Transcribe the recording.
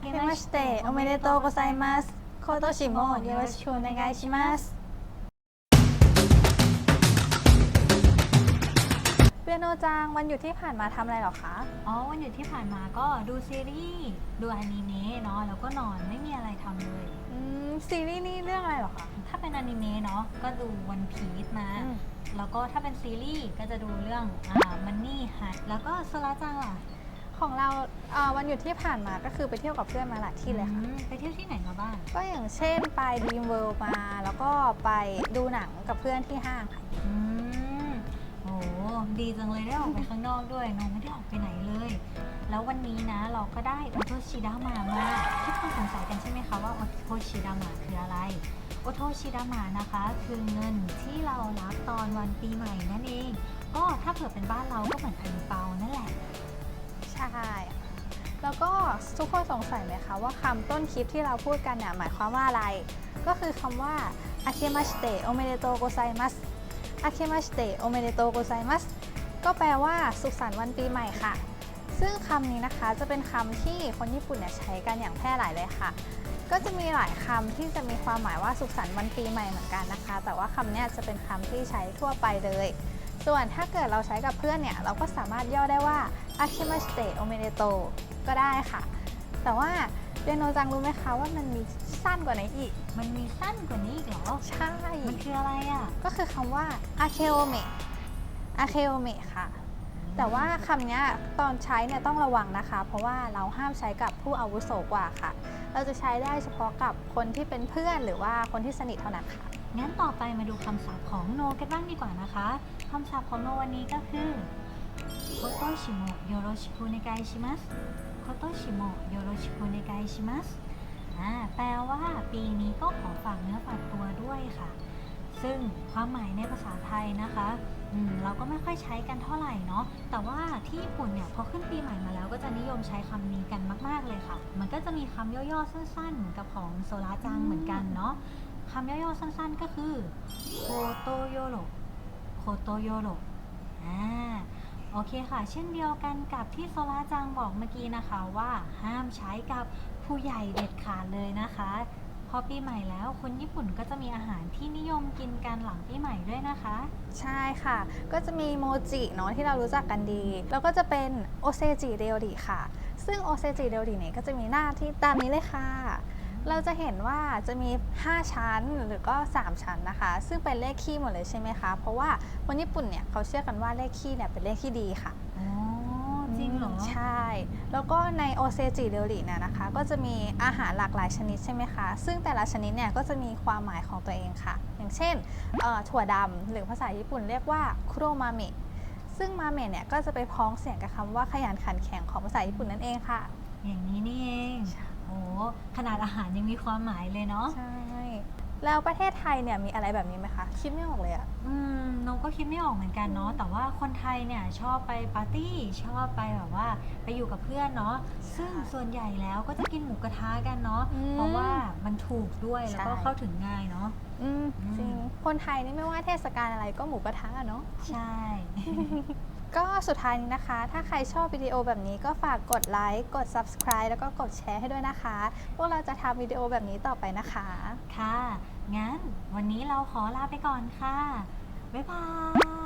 เฮมัสเตะโอเมเดโตโกไซมัสโคโตชิเยโรนาายชิงวันหยุดที่ผ่านมาทำอะไรหรอคะ อ๋อวันหยุดที่ผ่านมาก็ดูซีรีส์ดูอนิเมะเนาะแล้วก็นอนไม่มีอะไรทำเลย อืม ซีรีส์นี่เรื่องอะไรหรอคะ ถ้าเป็นอนิเมะเนาะก็ดูวันพีชมาแล้วก็ถ้าเป็นซีรีส์ก็จะดูเรื่องอ่ามันนี่ฮัทแล้วก็สลาจังล่ะ ของเราเอ่อวันหยุดที่ผ่านมาก็คือไปเที่ยวกับเพื่อนมาหลายที่เลยค่ะ อืมไปเที่ยวที่ไหนมาบ้าง ก็อย่างเช่นไปดีมเวิลด์มา แล้วก็ไปดูหนังกับเพื่อนที่ห้างค่ะ อืมโอ้ดีจังเลยได้ออกไปข้างนอกด้วยน้องไม่ได้ออกไปไหนเลย แล้ววันนี้นะเราก็ได้โอโทชิดามะมาทุกคนสงสัยกันใช่ไหมคะว่าโอโทชิดามะคืออะไร โอโทชิดามะนะคะ คือเงินที่เรารับตอนวันปีใหม่นั่นเอง ก็ถ้าเผื่อเป็นบ้านเราก็เหมือนอังเปานั่นแหละ ใช่แล้วก็ทุกคนสงสัยไหมคะว่าคำต้นคลิปที่เราพูดกันเนี่ยหมายความว่าอะไร ก็คือคำว่าอาเคมาสเตโอเมเดโตโกไซมัสอาเคมาสเตโอเมเดโตโกไซมัสก็แปลว่าสุขสันต์วันปีใหม่ค่ะ ซึ่งคำนี้นะคะจะเป็นคำที่คนญี่ปุ่นเนี่ยใช้กันอย่างแพร่หลายเลยค่ะ ก็จะมีหลายคำที่จะมีความหมายว่าสุขสันต์วันปีใหม่เหมือนกันนะคะ แต่ว่าคำนี้จะเป็นคำที่ใช้ทั่วไปเลย ส่วนถ้าเกิดเราใช้กับเพื่อนเนี่ย เราก็สามารถย่อได้ว่าอาคิมาสเตโอเมเดโตก็ได้ค่ะ แต่ว่าเรียนโนจังรู้ไหมคะว่ามันมีสั้นกว่านี้อีก มันมีสั้นกว่านี้อีกเหรอ ใช่ มันคืออะไรอะ ก็คือคำว่าอาเคโอเมอาเคโอเมค่ะ แต่ว่าคำเนี้ยตอนใช้เนี่ยต้องระวังนะคะ เพราะว่าเราห้ามใช้กับผู้อาวุโสกว่าค่ะ เราจะใช้ได้เฉพาะกับคนที่เป็นเพื่อนหรือว่าคนที่สนิทเท่านั้นค่ะ งั้นต่อไปมาดูคำศัพท์ของโนกันบ้างดีกว่านะคะ คำศัพท์ของโนวันนี้ก็คือโคโตชิโมโยโรชิคุเนกายชิมัสโคโตชิโมโยโรชิคุเนกายชิมัสแปลว่าปีนี้ก็ขอฝากเนื้อฝากตัวด้วยค่ะ ซึ่งความหมายในภาษาไทยนะคะเราก็ไม่ค่อยใช้กันเท่าไหร่เนาะ แต่ว่าที่ญี่ปุ่นเนี่ยพอขึ้นปีใหม่มาแล้วก็จะนิยมใช้คำนี้กันมาก ๆเลยค่ะ มันก็จะมีคำย่อๆสั้นๆ กับของโซลาจังเหมือนกันเนาะ คำย่อๆสั้นๆก็คือโคโตโยโรโคโตโยโรอ่าโอเคค่ะ เช่นเดียวกันกับที่โซลาจังบอกเมื่อกี้นะคะว่าห้ามใช้กับผู้ใหญ่เด็ดขาดเลยนะคะพอปีใหม่แล้วคนญี่ปุ่นก็จะมีอาหารที่นิยมกินกันหลังปีใหม่ด้วยนะคะ ใช่ค่ะ ก็จะมีโมจิเนาะที่เรารู้จักกันดี แล้วก็จะเป็นโอเซจิเรียวดิค่ะ ซึ่งโอเซจิเรียวดิเนี่ยก็จะมีหน้าที่ตามนี้เลยค่ะ เราจะเห็นว่าจะมี 5 ชั้นหรือก็ 3 ชั้นนะคะ ซึ่งเป็นเลขคี่หมดเลยใช่ไหมคะ เพราะว่าคนญี่ปุ่นเนี่ยเขาเชื่อกันว่าเลขคี่เนี่ยเป็นเลขที่ดีค่ะอ๋อจริงเหรอ ใช่ แล้วก็ในโอเซจิเรียวดิเนี่ยนะคะ ก็จะมีอาหารหลากหลายชนิดใช่ไหมคะ ซึ่งแต่ละชนิดเนี่ยก็จะมีความหมายของตัวเองค่ะ อย่างเช่นเอ่อถั่วดำหรือภาษาญี่ปุ่นเรียกว่าคุโรมาเมะซึ่งมาเมะเนี่ยก็จะไปพ้องเสียงกับคำว่าขยันขันแข็งของภาษาญี่ปุ่นนั่นเองค่ะ อย่างนี้นี่เอง โอ้ขนาดอาหารยังมีความหมายเลยเนาะใช่ แล้วประเทศไทยเนี่ยมีอะไรแบบนี้ไหมคะ คิดไม่ออกเลยอะ อืมน้องก็คิดไม่ออกเหมือนกันเนาะแต่ว่าคนไทยเนี่ยชอบไปปาร์ตี้ชอบไปแบบว่า ไปอยู่กับเพื่อนเนาะซึ่งส่วนใหญ่แล้วก็จะกินหมูกระทะกันเนาะอืมเพราะว่ามันถูกด้วยแล้วก็ใช่ เข้าถึงง่ายเนาะ อืมอืม จริง คนไทยนี่ไม่ว่าเทศกาลอะไรก็หมูกระทะอะเนาะ ใช่ ก็สุดท้ายนี้นะคะ ถ้าใครชอบวิดีโอแบบนี้ก็ฝากกดไลค์ กด subscribe แล้วก็กดแชร์ให้ด้วยนะคะ พวกเราจะทำวิดีโอแบบนี้ต่อไปนะคะ ค่ะ งั้นวันนี้เราขอลาไปก่อนค่ะ บ๊ายบาย